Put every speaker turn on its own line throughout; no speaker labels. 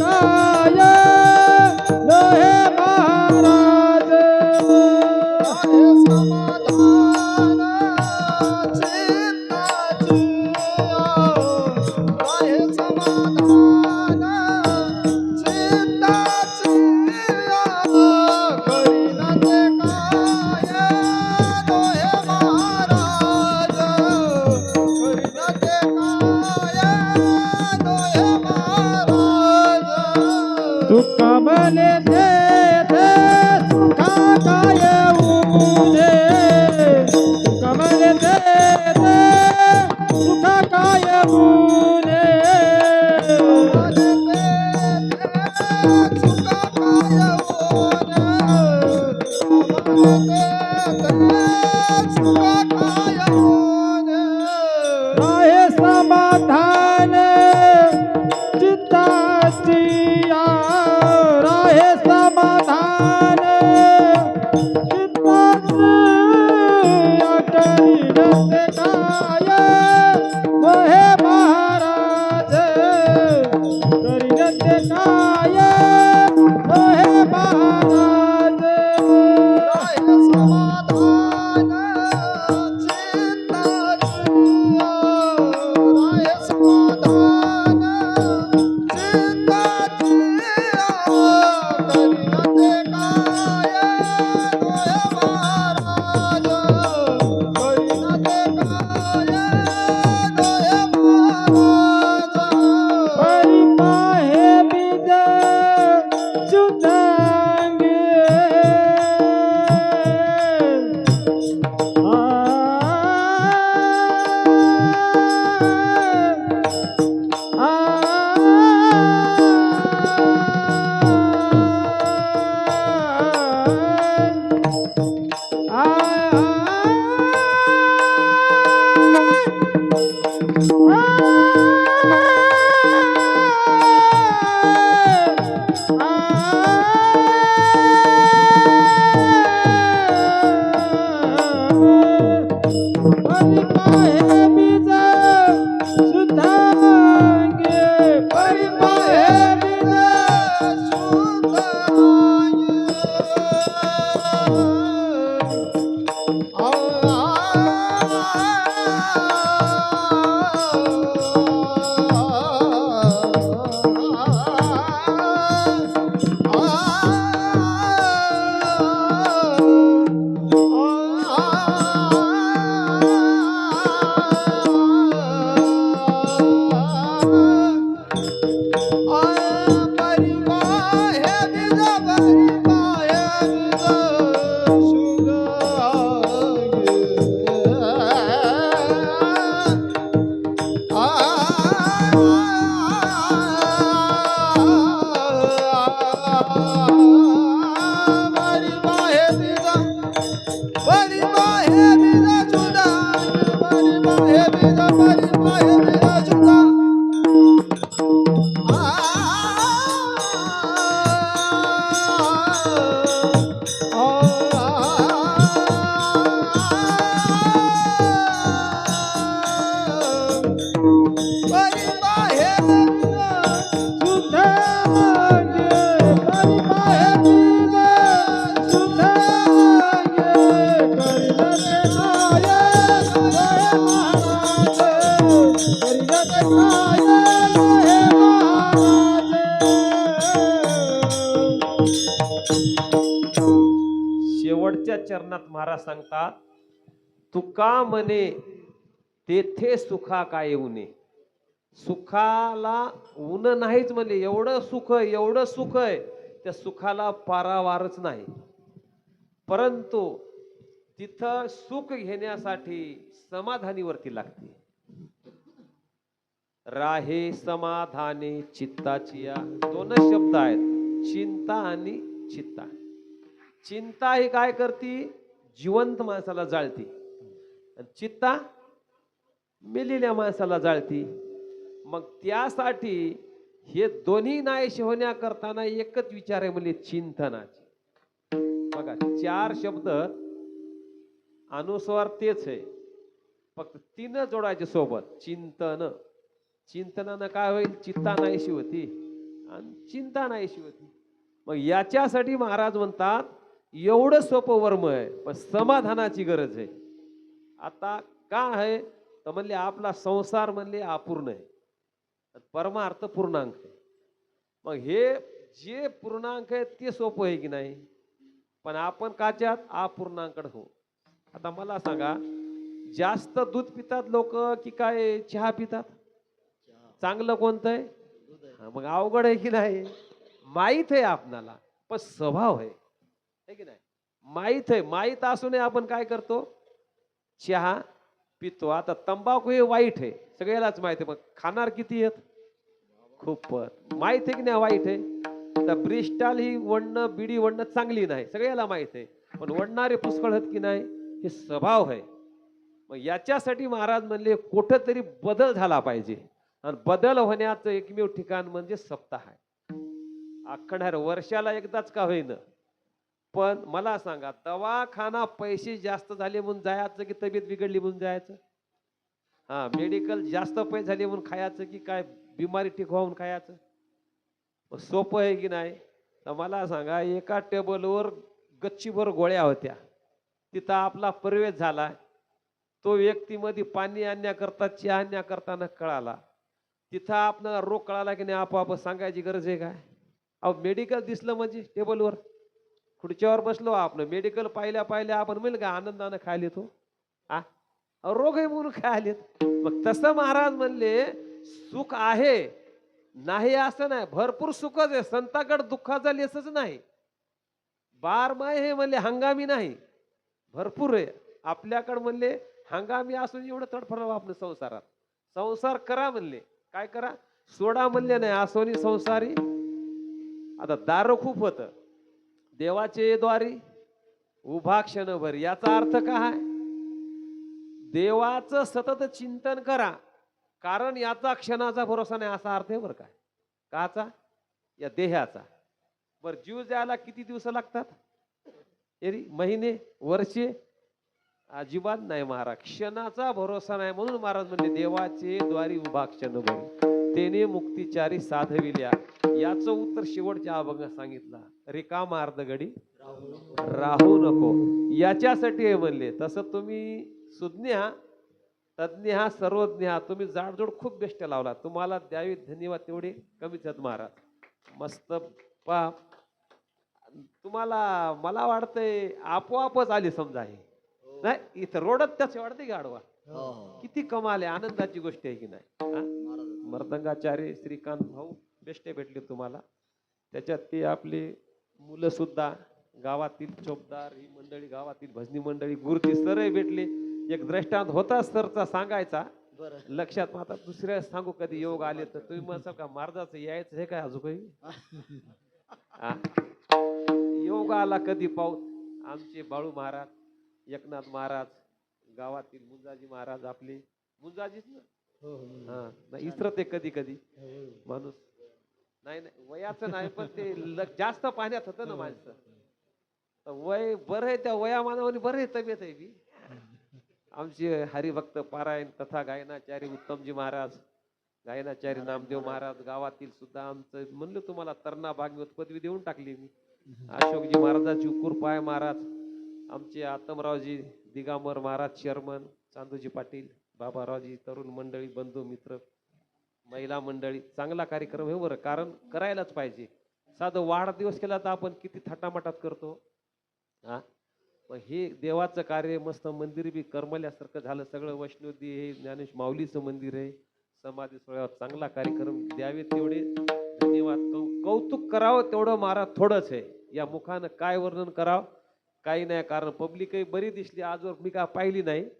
का Mama. सांगतात तुका म्हणे तेथे सुखा काय उने सुखाला ऊन नाहीच म्हणजे एवढं सुख आहे, एवढं सुख आहे. त्या सुखाला पारावारच नाही. परंतु तिथं सुख घेण्यासाठी समाधानीवरती लागते. राहे समाधाने चित्ताची या दोनच शब्द आहेत. चिंता आणि चित्ता. चिंता ही काय करती? जिवंत माणसाला जाळती. आणि चित्ता मेलेल्या माणसाला जाळती. मग त्यासाठी हे दोन्ही नाहीसे होण्याकरताना एकच विचार आहे म्हणजे चिंतनाची. बघा चार शब्द अनुस्वार तेच आहे. फक्त तीन जोडायचे सोबत. चिंतन. चिंतनानं काय होईल? चित्ता नाहीशी होती. आणि चिंता नाहीशी होती. मग याच्यासाठी महाराज म्हणतात एवढं सोपं वर्म आहे पण समाधानाची गरज आहे. आता का आहे? तर म्हणले आपला संसार म्हणले अपूर्ण आहे. परमार्थ पूर्णांक आहे. मग हे जे पूर्णांक आहे ते सोपं आहे की नाही? पण आपण काच्यात? अपूर्णांकड हो. आता मला सांगा जास्त दूध पितात लोक की काय चहा पितात? चांगलं कोणतं आहे? मग अवघड आहे की नाही? माहीत आहे आपणाला पण स्वभाव आहे. आहे की नाही? माहीत आहे माहीत असूनही आपण काय करतो? चहा पितो. आता तंबाखू हे वाईट आहे सगळ्यालाच माहीत आहे मग खाणार किती आहेत? खूपच माहीत आहे की नाही वाईट आहे? तर ब्रिस्टाल ही वडणं बिडी वडणं चांगली नाही. सगळ्याला माहीत आहे. पण वडणारे पुष्कळ आहेत की नाही? हे स्वभाव आहे. मग याच्यासाठी महाराज म्हणले कुठं तरी बदल झाला पाहिजे. आणि बदल होण्याचं एकमेव ठिकाण म्हणजे सप्ताह आहे. अखंड वर्षाला एकदाच का होईना. पण मला सांगा दवाखाना पैसे जास्त झाले म्हणून जायचं की तब्येत बिघडली म्हणून जायचं? हा मेडिकल जास्त पैसे झाले म्हणून खायचं की काय बिमारी ठीक खायचं? सोपं आहे की नाही? तर मला सांगा एका टेबलवर गच्चीभर गोळ्या होत्या. तिथं आपला प्रवेश झाला. तो व्यक्तीमध्ये पाणी आणण्याकरता चहा आणण्याकरताना कळाला. तिथं आपला रोग कळाला की नाही आपोआप सांगायची गरज आहे काय? अहो मेडिकल दिसलं म्हणजे टेबलवर. खुर्च्यावर बसलो आपण. मेडिकल पाहिल्या पाहिल्या आपण मिळेल का आनंदानं खायला येतो? आ? अहो, रोग आहे म्हणून खायला मग तसं महाराज म्हणले सुख आहे नाही असं नाही. भरपूर सुखच आहे. संताकड दुःखाचा लेसच नाही. बारमाय हे म्हणले हंगामी नाही. भरपूर आहे. आपल्याकडं म्हणले हंगामी असून एवढं तडफडावं आपलं संसारात. संसार करा म्हणले. काय करा? सोडा म्हणले नाही. असोनी संसारी. आता दारू खूप होतं. देवाचे द्वारी उभा क्षणभर याचा अर्थ काय देवाचं सतत चिंतन करा कारण याचा क्षणाचा भरोसा नाही असा अर्थ आहे बरं काय काचा? या देहाचा. बर जीव जायला किती दिवस लागतात? एरी महिने वर्षे? अजिबात नाही महाराज क्षणाचा भरोसा नाही म्हणून महाराज म्हणजे देवाचे द्वारी उभा क्षणभर. तेने मुक्तिचारी साधविल्या. याचं उत्तर शेवटच्या अभंगात सांगितलं. रिकामा अर्ध गडी राहू नको. याच्यासाठी हे म्हणले तसं तुम्ही सुज्ञ तज्ज्ञ हा सर्वज्ञ आहात. तुम्ही जाडजोड खूप बेस्ट लावला. तुम्हाला द्यावी धन्यवाद तेवढे कमीच आहेत महाराज. मस्त पा तुम्हाला मला वाटतंय आपोआपच आली समजा हे. नाही इथं रोडच त्याच वाटते गाडवा किती कमाल आहे आनंदाची गोष्ट आहे की नाही? हा? मर्दंगाचार्य श्रीकांत भाऊ बेस्टे भेटले तुम्हाला. त्याच्यात ते आपले मुलं सुद्धा गावातील चोपदार ही मंडळी गावातील भजनी मंडळी गुरुजी सरही भेटले. एक दृष्टांत होता सरचा सांगायचा. लक्षात आता दुसऱ्या सांगू कधी योग आले तर तुम्ही म्हणसाल का महाराजाचं यायचं हे काय अजून काही हा? योग आला कधी पाऊस आमचे बाळू महाराज एकनाथ महाराज गावातील मुंजाजी महाराज आपले. मुंजाजीच ना? हा नाही इसरत कधी कधी. माणूस नाही नाही वयाचं नाही पण ते जास्त पाण्यात होतं ना माणसं. वय बरं आहे त्या वयामानावर बरं आहे तब्येत आहे बी. आमचे हरिभक्त पारायण तथा गायनाचार्य उत्तमजी महाराज गायनाचार्य नामदेव महाराज गावातील सुद्धा आमचं म्हणलं तुम्हाला तरणा भागवत पदवी देऊन टाकली मी. अशोकजी महाराजाची कुरपाय महाराज आमचे आतमरावजी दिगांबर महाराज शर्मन चांदूजी पाटील. बाबारावजी तरुण मंडळी बंधू मित्र महिला मंडळी चांगला कार्यक्रम हे हो बरं. कारण करायलाच पाहिजे. साधं वाढदिवस केला तर आपण किती थाटामाटात करतो. हा? मग हे देवाचं कार्य मस्त मंदिर बी करमल्यासारखं झालं. सगळं वैष्णोदी हे ज्ञानेश माऊलीचं मंदिर आहे. समाधी सोहळ्यावर चांगला कार्यक्रम द्यावे तेवढे. धन्यवाद. कौ कौतुक करावं तेवढं मारा थोडंच आहे. या मुखानं काय वर्णन करावं काही नाही. कारण पब्लिकही बरी दिसली. आजवर मी का पाहिली नाही.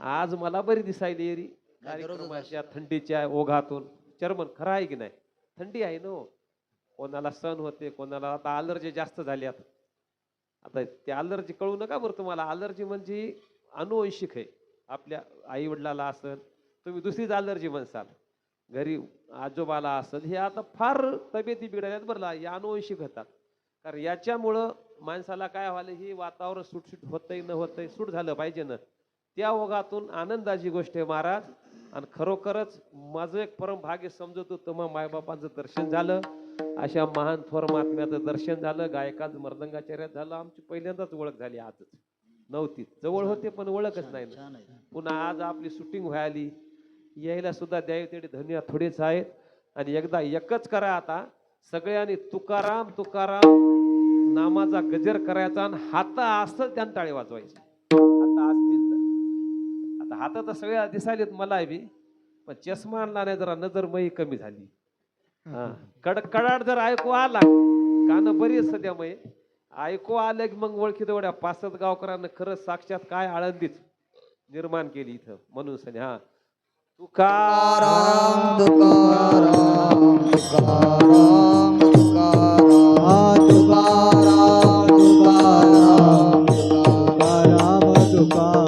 आज मला बरी दिसायली एरी कार्यक्रमाच्या थंडीच्या ओघातून. चर्मन खरं आहे की नाही? थंडी आहे ना. कोणाला सण होते कोणाला आता अलर्जी जास्त झाल्यात आता. ते अलर्जी कळू नका बरं तुम्हाला. अलर्जी म्हणजे अनुवंशिक आहे. आपल्या आई वडिलाला असेल तुम्ही दुसरीच अलर्जी म्हणसाल. घरी आजोबाला असेल हे आता फार तब्येती बिघडल्यात बरं या अनुवंशिक होतात. कारण याच्यामुळं माणसाला काय व्हायलं ही वातावरण सुटसुट होतंय न होतंय सूट झालं पाहिजे ना. त्या ओघातून आनंदाची गोष्ट आहे महाराज. आणि खरोखरच माझं एक परम भाग्य समजतो तुम्हा मायबापांचं दर्शन झालं. अशा महान थोर महात्म्याचं दर्शन झालं. गायकाचं मर्दंगाचार्यात झालं. आमची पहिल्यांदाच ओळख झाली आजच. नव्हती. जवळ होते पण ओळखच नाही. ना पुन्हा आज आपली शूटिंग व्हायली. यायला सुद्धा द्यावे तेवढे धन्यवाद थोडेच आहेत. आणि एकदा एकच करा आता. सगळ्यांनी तुकाराम तुकाराम नामाचा गजर करायचा आणि हात असतं त्यानं टाळे वाजवायचे. आता हात तर सगळ्या दिसायलेत मला बी पण चष्मा आणला नाही जरा नजर मही कमी झाली हा कड कडाड जर ऐकू आला कान बरी सध्या मय ऐकू आलं की मग ओळखी तेवढ्या पासत गावकरांना गावकऱ्यांना खरंच साक्षात काय आळंदीच निर्माण केली इथं म्हणून सध्या हा तुकाराम
तुकाराम तुकाराम तुकाराम तुकाराम तुकाराम
तुकाराम